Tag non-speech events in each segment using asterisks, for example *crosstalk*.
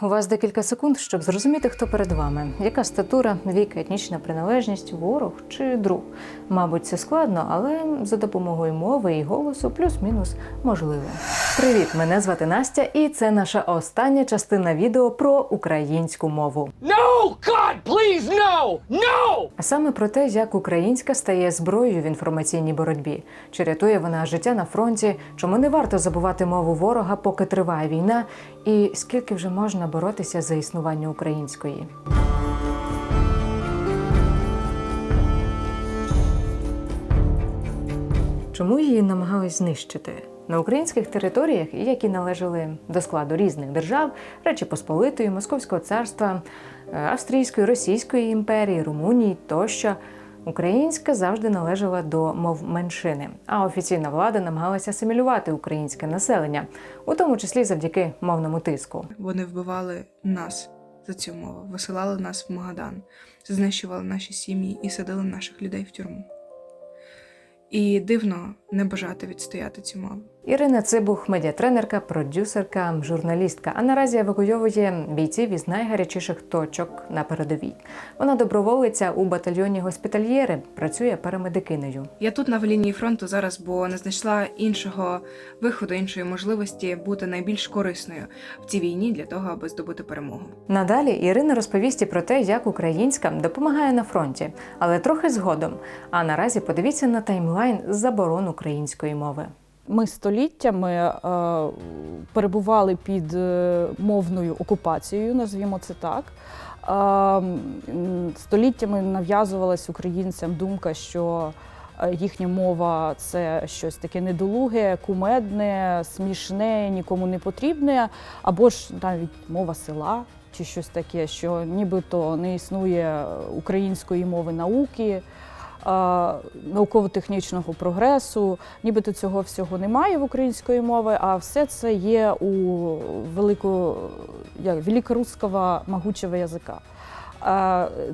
У вас декілька секунд, щоб зрозуміти, хто перед вами, яка статура, вік, етнічна приналежність, ворог чи друг. Мабуть, це складно, але за допомогою мови і голосу плюс-мінус можливо. Привіт, мене звати Настя, і це наша остання частина відео про українську мову. No! God, please, no! No! А саме про те, як українська стає зброєю в інформаційній боротьбі, чи рятує вона життя на фронті, чому не варто забувати мову ворога, поки триває війна, і скільки вже можна боротися за існування української. Чому її намагались знищити? На українських територіях, які належали до складу різних держав, Речі Посполитої, Московського царства, е, Австрійської, Російської імперії, Румунії тощо, українська завжди належала до мов меншини, а офіційна влада намагалася асимілювати українське населення, у тому числі завдяки мовному тиску. Вони вбивали нас за цю мову, висилали нас в Магадан, знищували наші сім'ї і садили наших людей в тюрму. І дивно не бажати відстояти цю мову. Ірина Цибух, медіатренерка, продюсерка, журналістка, а наразі евакуйовує бійців із найгарячіших точок на передовій. Вона доброволиця у батальйоні госпітальєри, працює парамедикинею. Я тут на лінії фронту зараз, бо не знайшла іншого виходу, іншої можливості бути найбільш корисною в цій війні для того, аби здобути перемогу. Надалі Ірина розповість про те, як українська допомагає на фронті, але трохи згодом. А наразі подивіться на таймлайн заборон української мови. Ми століттями е, перебували під е, мовною окупацією, назвімо це так. Е, століттями нав'язувалась українцям думка, що їхня мова це щось таке недолуге, кумедне, смішне, нікому не потрібне, або ж навіть мова села. Чи щось таке, що нібито не існує української мови науки, науково-технічного прогресу. Нібито цього всього немає в української мови, а все це є у велику як, великорусского могучого язика.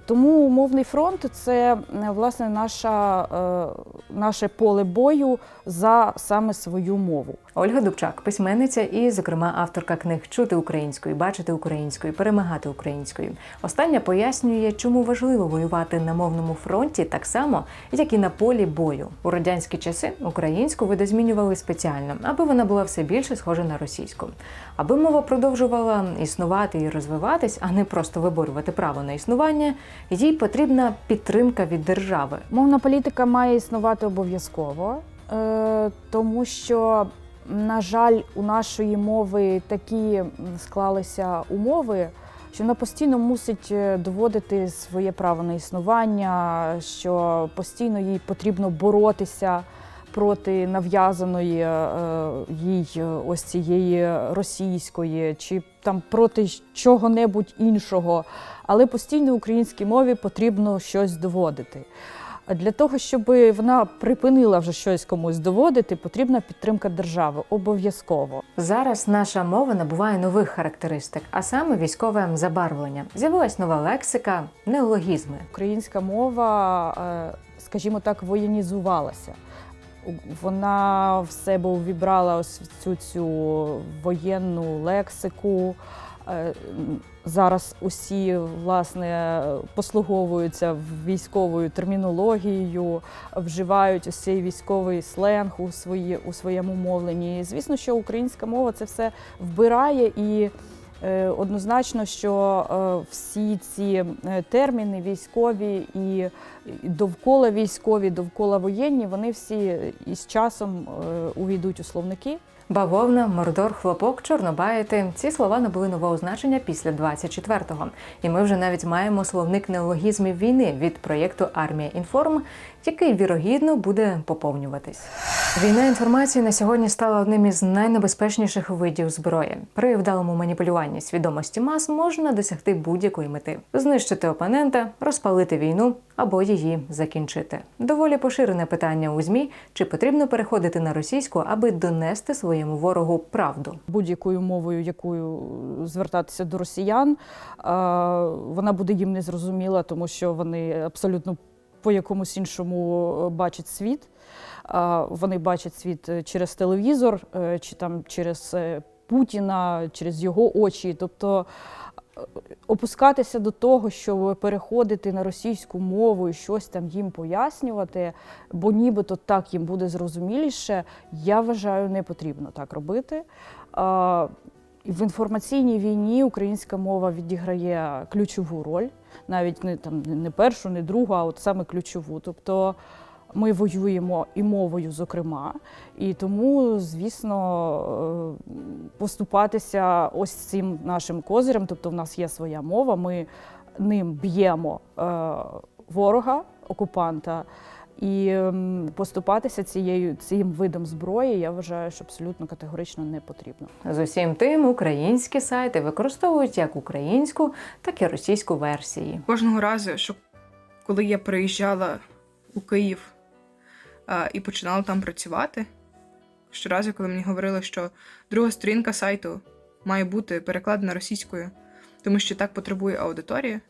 Тому мовний фронт це е, власне наша, е, наше поле бою за саме свою мову. Ольга Дубчак, письменниця і, зокрема, авторка книг Чути українською, бачити українською, перемагати українською. Остання пояснює, чому важливо воювати на мовному фронті так само, як і на полі бою. У радянські часи українську видозмінювали спеціально, аби вона була все більше схожа на російську. Аби мова продовжувала існувати і розвиватись, а не просто виборювати право на існування, їй потрібна підтримка від держави. Мовна політика має існувати обов'язково, е, тому що, на жаль, у нашої мови такі склалися умови, що вона постійно мусить е, доводити своє право на існування, що постійно їй потрібно боротися проти нав'язаної е, їй е, ось цієї російської, чи там проти чого-небудь іншого. Але постійно українській мові потрібно щось доводити. Для того, щоб вона припинила вже щось комусь доводити, потрібна підтримка держави обов'язково. Зараз наша мова набуває нових характеристик, а саме військове забарвлення. З'явилась нова лексика, неологізми. Українська мова, е, скажімо так, воєнізувалася. Вона в себе увібрала ось цю цю воєнну лексику. Е, Зараз усі власне послуговуються військовою термінологією, вживають ось цей військовий сленг у свої у своєму мовленні. І, Звісно, що українська мова це все вбирає і. Е, Однозначно, що е, всі ці е, терміни військові і довкола військові, довкола воєнні, вони всі із часом увійдуть у словники. Бавовна, мордор, хлопок, чорнобаїти. Ці слова набули нового значення після 24-го. І ми вже навіть маємо словник неологізмів війни від проєкту Армія інформ, який вірогідно буде поповнюватись. Війна інформації на сьогодні стала одним із найнебезпечніших видів зброї. При вдалому маніпулюванні свідомості мас можна досягти будь-якої мети: знищити опонента, розпалити війну або її закінчити. Доволі поширене питання у змі, чи потрібно переходити на російську, аби донести своєму ворогу правду. будь-якою мовою, якою звертатися до росіян, е, вона буде їм незрозуміла, тому що вони абсолютно по якомусь іншому е, бачать світ. Е, Вони бачать світ через телевізор чи там через Путіна, через його очі. Тобто опускатися до того, щоб переходити на російську мову і щось там їм пояснювати, бо нібито так їм буде зрозуміліше, я вважаю, не потрібно так робити. В інформаційній війні українська мова відіграє ключову роль, навіть не там не першу, не другу, а от саме ключову. Тобто ми воюємо і мовою, зокрема, і тому, звісно, е, поступатися ось цим нашим козирем. Тобто, в нас є своя мова, ми ним б'ємо е, ворога, окупанта. І поступатися цією цим видом зброї я вважаю, що абсолютно категорично не потрібно. З усім тим, українські сайти використовують як українську, так і російську версії. Кожного разу, що коли я приїжджала у Київ і починала там працювати, щоразу, коли мені говорили, що друга сторінка сайту має бути перекладена російською, тому що так потребує аудиторія,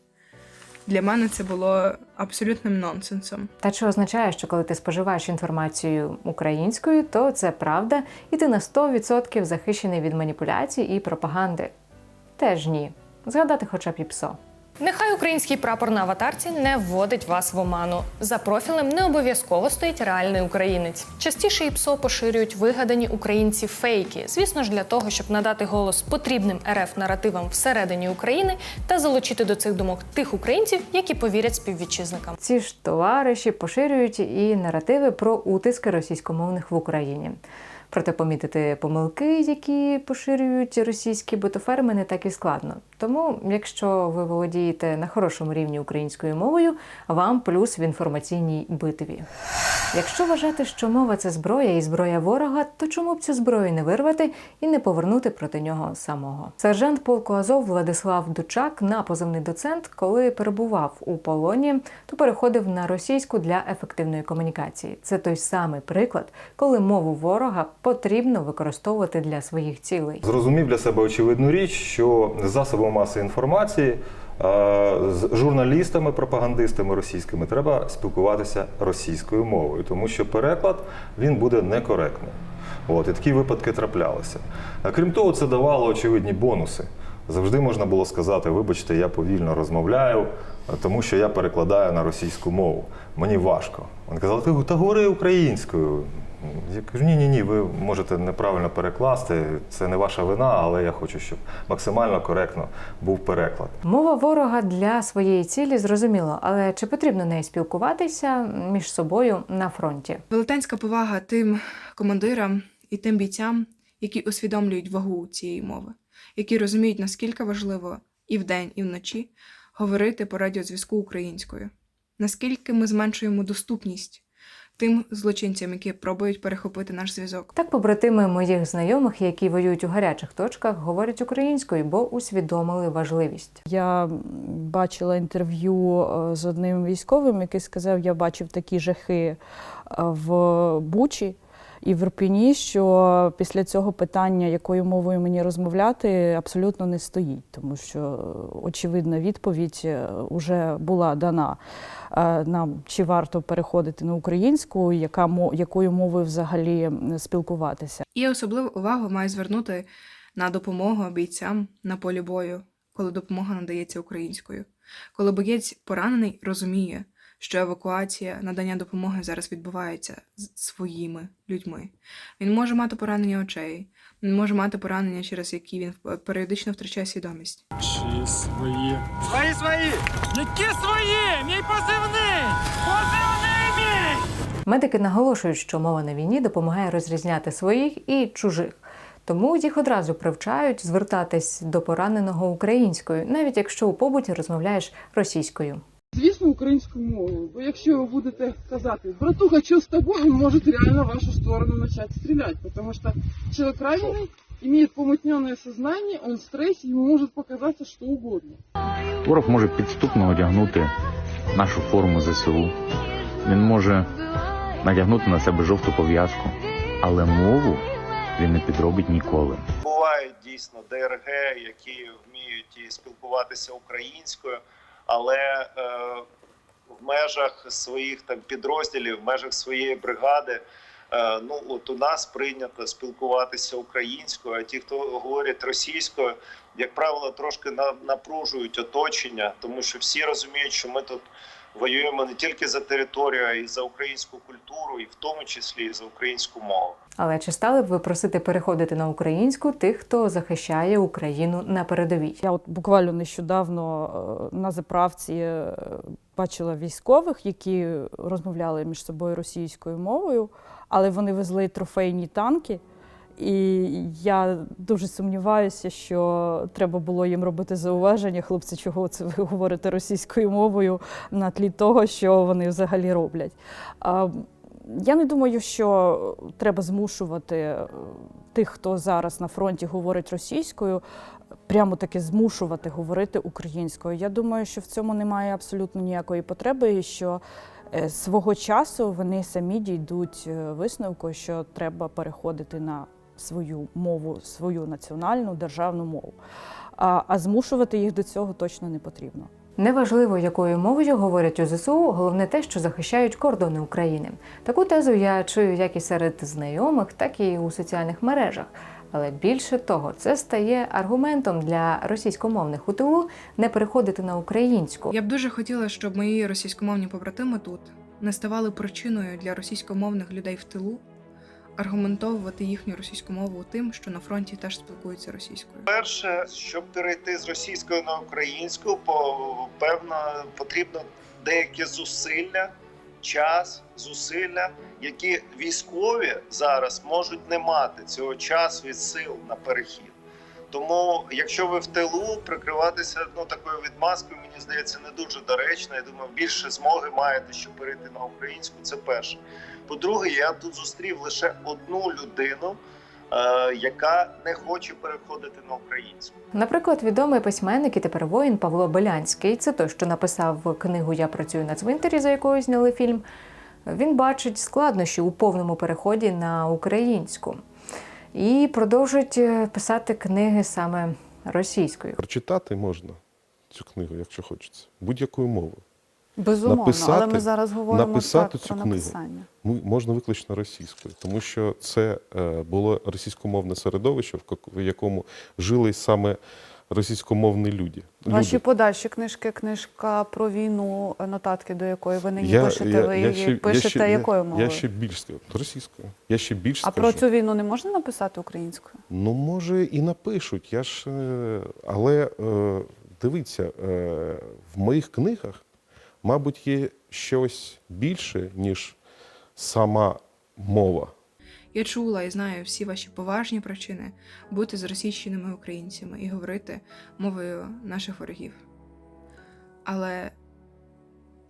для мене це було абсолютним нонсенсом. Та чи означає, що коли ти споживаєш інформацію українською, то це правда, і ти на 100% захищений від маніпуляцій і пропаганди? Теж ні. Згадати хоча б і псо. Нехай український прапор на аватарці не вводить вас в оману. За профілем не обов'язково стоїть реальний українець. Частіше і ПСО поширюють вигадані українці фейки, звісно ж, для того, щоб надати голос потрібним РФ наративам всередині України та залучити до цих думок тих українців, які повірять співвітчизникам. Ці ж товариші поширюють і наративи про утиски російськомовних в Україні. Проте помітити помилки, які поширюють російські ботоферми, не так і складно. Тому, якщо ви володієте на хорошому рівні українською мовою, вам плюс в інформаційній битві. Якщо вважати, що мова це зброя і зброя ворога, то чому б цю зброю не вирвати і не повернути проти нього самого? Сержант полку Азов Владислав Дучак на позивний доцент, коли перебував у полоні, то переходив на російську для ефективної комунікації. Це той самий приклад, коли мову ворога потрібно використовувати для своїх цілей. Зрозумів для себе очевидну річ, що з засобами масової інформації е, з журналістами, пропагандистами російськими треба спілкуватися російською мовою, тому що переклад він буде некоректним. От, і такі випадки траплялися. Крім того, це давало очевидні бонуси. Завжди можна було сказати, вибачте, я повільно розмовляю, тому що я перекладаю на російську мову. Мені важко. Вони казали, ти та говори українською. Я кажу, ні, ні, ні, ви можете неправильно перекласти, це не ваша вина, але я хочу, щоб максимально коректно був переклад. Мова ворога для своєї цілі зрозуміло, але чи потрібно нею спілкуватися між собою на фронті? Велетенська повага тим командирам і тим бійцям, які усвідомлюють вагу цієї мови, які розуміють, наскільки важливо і вдень, і вночі говорити по радіозв'язку українською, наскільки ми зменшуємо доступність тим злочинцям, які пробують перехопити наш зв'язок. Так, побратими моїх знайомих, які воюють у гарячих точках, говорять українською, бо усвідомили важливість. Я бачила інтерв'ю е, з одним військовим, який сказав, я бачив такі жахи е, в Бучі і в Ірпіні, що після цього питання, якою мовою мені розмовляти, абсолютно не стоїть, тому що е, очевидна відповідь вже була дана. Е, Нам чи варто переходити на українську, яка якою мовою взагалі спілкуватися. І особливу увагу має звернути на допомогу бійцям на полі бою, коли допомога надається українською. Коли боєць поранений, розуміє, що евакуація, надання допомоги зараз відбувається з своїми людьми. Він може мати поранення очей, він може мати поранення, через які він е, періодично втрачає свідомість. Чи свої. Свої, свої! Які свої? Мій позивний! Позивний мій! Медики наголошують, що мова на війні допомагає розрізняти своїх і чужих. Тому їх одразу привчають звертатись до пораненого українською, навіть якщо у побуті розмовляєш російською. Звісно, українською мовою. Бо якщо ви будете казати братуха, що з тобою, він може реально в вашу сторону почати стріляти. Потому что человек раненый имеет помутненное сознание, он в стрессе, ему может показаться что угодно. Ворог може підступно одягнути нашу форму ЗСУ. Він може надягнути на себе жовту пов'язку, але мову він не підробить ніколи. бувають дійсно ДРГ, які вміють і спілкуватися українською, але е, в межах своїх там підрозділів, в межах своєї бригади Е, Ну от у нас прийнято спілкуватися українською, а ті, хто говорять російською, як правило, трошки на- напружують оточення, тому що всі розуміють, що ми тут воюємо не тільки за територію, а й за українську культуру, і в тому числі і за українську мову. Але чи стали б ви просити переходити на українську тих, хто захищає Україну на передовій? Я от буквально нещодавно е, на заправці е, бачила військових, які розмовляли між собою російською мовою, але вони везли трофейні танки. І я дуже сумніваюся, що треба було їм робити зауваження. Хлопці, чого це ви говорите російською мовою на тлі того, що вони взагалі роблять. Я не думаю, що треба змушувати е, тих, хто зараз на фронті говорить російською, прямо таки змушувати говорити українською. Я думаю, що в цьому немає абсолютно ніякої потреби, і що е, свого часу вони самі дійдуть е, висновку, що треба переходити на свою мову, свою національну державну мову. А, а змушувати їх до цього точно не потрібно. Неважливо, якою мовою говорять у ЗСУ, головне те, що захищають кордони України. Таку тезу я чую як і серед знайомих, так і у соціальних мережах. Але більше того, це стає аргументом для російськомовних у тилу не переходити на українську. Я б дуже хотіла, щоб мої російськомовні побратими тут не ставали причиною для російськомовних людей в тилу аргументовувати їхню російську мову тим, що на фронті теж спілкуються російською. Перше, щоб перейти з російської на українську, по- певно, потрібно деякі зусилля, час, зусилля, які військові зараз можуть не мати цього часу і сил на перехід. Тому, якщо ви в тилу прикриватися ну такою відмазкою, мені здається, не дуже доречно. Я думаю, більше змоги маєте, щоб перейти на українську. Це перше. По-друге, я тут зустрів лише одну людину, е, яка не хоче переходити на українську. Наприклад, відомий письменник і тепер воїн Павло Белянський, це той, що написав книгу Я працюю на цвинтарі, за якою зняли фільм. Він бачить складнощі у повному переході на українську і продовжують е, писати книги саме російською. Прочитати можна цю книгу, якщо хочеться, будь-якою мовою. Безумовно, Написати- але ми зараз говоримо написати так, цю про книгу. написання. Можна виключно російською, тому що це е, було російськомовне середовище, в якому жили саме російськомовні люди. Ваші люди. подальші книжки, книжка про війну, нотатки до якої ви нині пишете, ви її ще- пишете ще- якою мовою? Я ще більш скажу, російською. Я ще більш А скажу. про цю війну не можна написати українською? Ну, може, і напишуть. Я ж, е, але е, дивіться, е, в моїх книгах, мабуть, є щось більше, ніж сама мова. Я чула і знаю всі ваші поважні причини бути зросійщеними українцями і говорити мовою наших ворогів. Але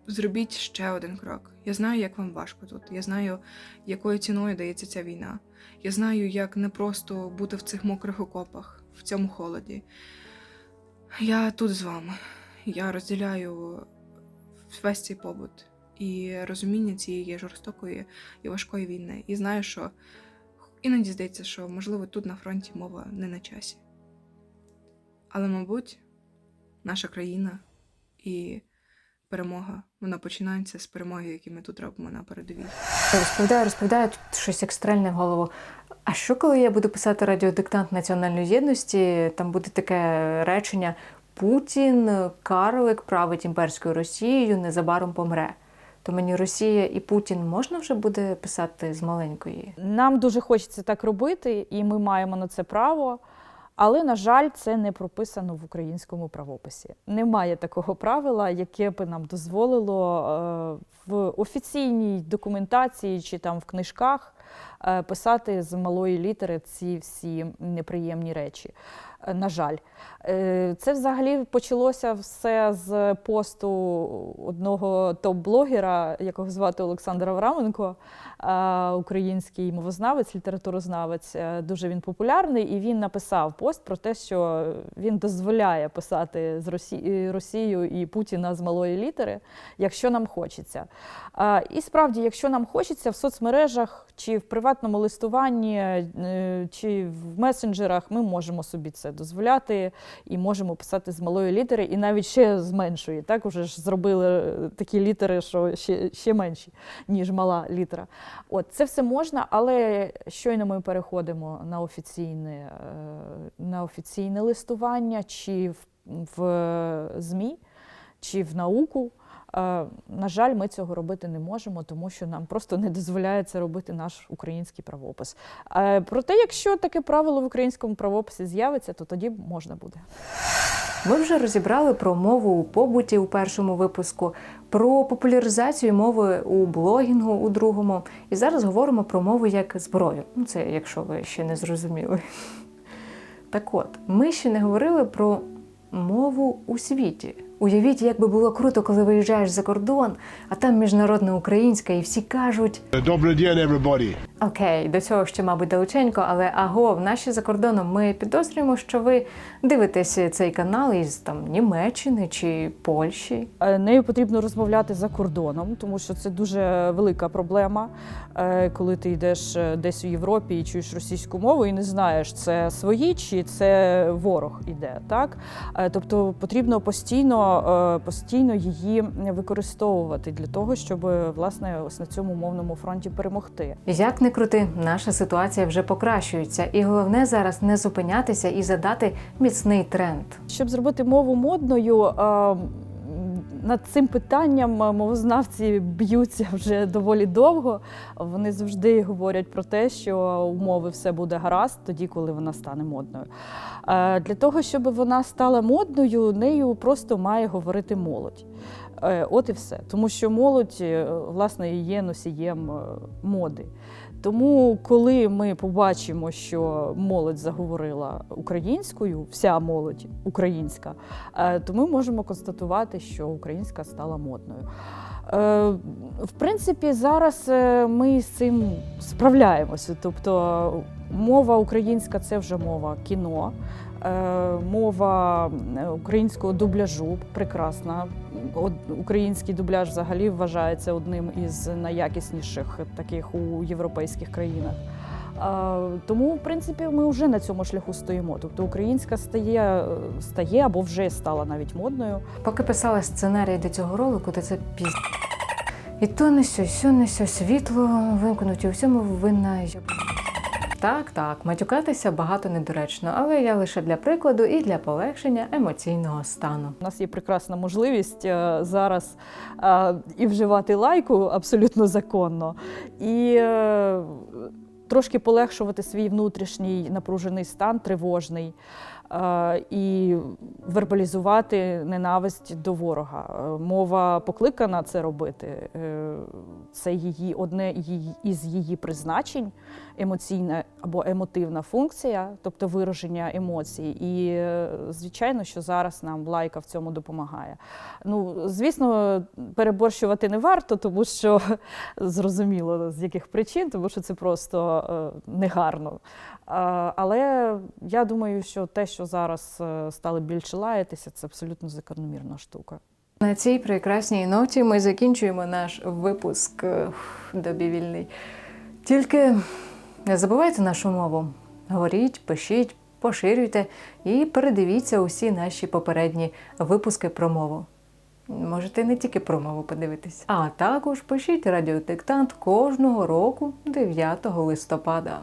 зробіть ще один крок. Я знаю, як вам важко тут. Я знаю, якою ціною дається ця війна. Я знаю, як непросто бути в цих мокрих окопах, в цьому холоді. Я тут з вами. Я розділяю весь цей побут і розуміння цієї жорстокої і важкої війни. І знаю, що іноді здається, що можливо тут на фронті мова не на часі. Але, мабуть, наша країна і перемога вона починається з перемоги, які ми тут робимо на передовій. Розповідаю, розповідаю тут щось екстрельне в голову. А що коли я буду писати радіодиктант національної єдності? Там буде таке речення: Путін, карлик править імперською Росією, незабаром помре. То мені Росія і Путін можна вже буде писати з маленької? Нам дуже хочеться так робити, і ми маємо на це право. Але, на жаль, це не прописано в українському правописі. Немає такого правила, яке би нам дозволило е, в офіційній документації чи там в книжках писати з малої літери ці всі неприємні речі. Е, На жаль, Е, це взагалі почалося все з посту одного топ-блогера, якого звати Олександр Авраменко, е, український мовознавець, літературознавець. Е, Дуже він популярний, і він написав пост про те, що він дозволяє писати з Росі... Росією і Путіна з малої літери, якщо нам хочеться. Е, І справді, якщо нам хочеться в соцмережах чи в приватній приватному листуванні е, чи в месенджерах ми можемо собі це дозволяти і можемо писати з малої літери, і навіть ще з меншої. Так, уже ж зробили е, такі літери, що ще, ще менші, ніж мала літера. От це все можна, але щойно ми переходимо на офіційне, е, на офіційне листування чи в, в ЗМІ, чи в науку. На жаль, ми цього робити не можемо, тому що нам просто не дозволяє це робити наш український правопис. Проте, якщо таке правило в українському правописі з'явиться, то тоді можна буде. Ми вже розібрали про мову у побуті у першому випуску, про популяризацію мови у блогінгу у другому. І зараз говоримо про мову як зброю. Ну, це якщо ви ще не зрозуміли. Так от, ми ще не говорили про мову у світі. Уявіть, як би було круто, коли виїжджаєш за кордон, а там міжнародна українська, і всі кажуть: Добрий день, everybody! Окей, до цього ще, мабуть, далеченько, але аго, в наші за кордоном ми підозрюємо, що ви дивитеся цей канал із там Німеччини чи Польщі. Е, Нею потрібно розмовляти за кордоном, тому що це дуже велика проблема, е, коли ти йдеш е, десь у Європі і чуєш російську мову і не знаєш, це свої чи це ворог іде. Так? Тобто потрібно постійно, е, постійно її використовувати для того, щоб власне ось на цьому мовному фронті перемогти. Як не крути, наша ситуація вже покращується, і головне зараз не зупинятися і задати міцний тренд. Щоб зробити мову модною, е, м, над цим питанням е, мовознавці б'ються вже доволі довго. Вони завжди говорять про те, що у мови все буде гаразд тоді, коли вона стане модною. Е, Для того, щоб вона стала модною, нею просто має говорити молодь. Е, От і все. Тому що молодь, власне, є носієм моди. Тому, коли ми побачимо, що молодь заговорила українською, вся молодь українська, е, то ми можемо констатувати, що українська стала модною. Е, В принципі, зараз е, ми з цим справляємося. Тобто мова українська це вже мова кіно, мова е, українського дубляжу прекрасна. Український дубляж взагалі вважається одним із найякісніших таких у європейських країнах. Е, Тому, в принципі, ми вже на цьому шляху стоїмо. Тобто українська стає, е, стає або вже стала навіть модною. Поки писала сценарій до цього ролику, то це піз... І то не сьо, сьо не сьо, світло вимкнуті, у всьому винна. Так, так, матюкатися багато недоречно, але я лише для прикладу і для полегшення емоційного стану. У нас є прекрасна можливість е, зараз е, і вживати лайку абсолютно законно, і е, трошки полегшувати свій внутрішній напружений стан, тривожний, і вербалізувати ненависть до ворога. Мова покликана це робити. Це її одне із її призначень, емоційна або емотивна функція, тобто вираження емоцій. І е, звичайно, що зараз нам лайка в цьому допомагає. Ну, звісно, переборщувати не варто, тому що *laughs* зрозуміло з яких причин, тому що це просто е, негарно. Але я думаю, що те, що зараз е, стали більше лаятися, це абсолютно закономірна штука. На цій прекрасній ноті ми закінчуємо наш випуск е, добі вільний. Тільки не забувайте нашу мову. Говоріть, пишіть, поширюйте і передивіться усі наші попередні випуски про мову. Можете не тільки про мову подивитись, а також пишіть радіодиктант кожного року 9 листопада.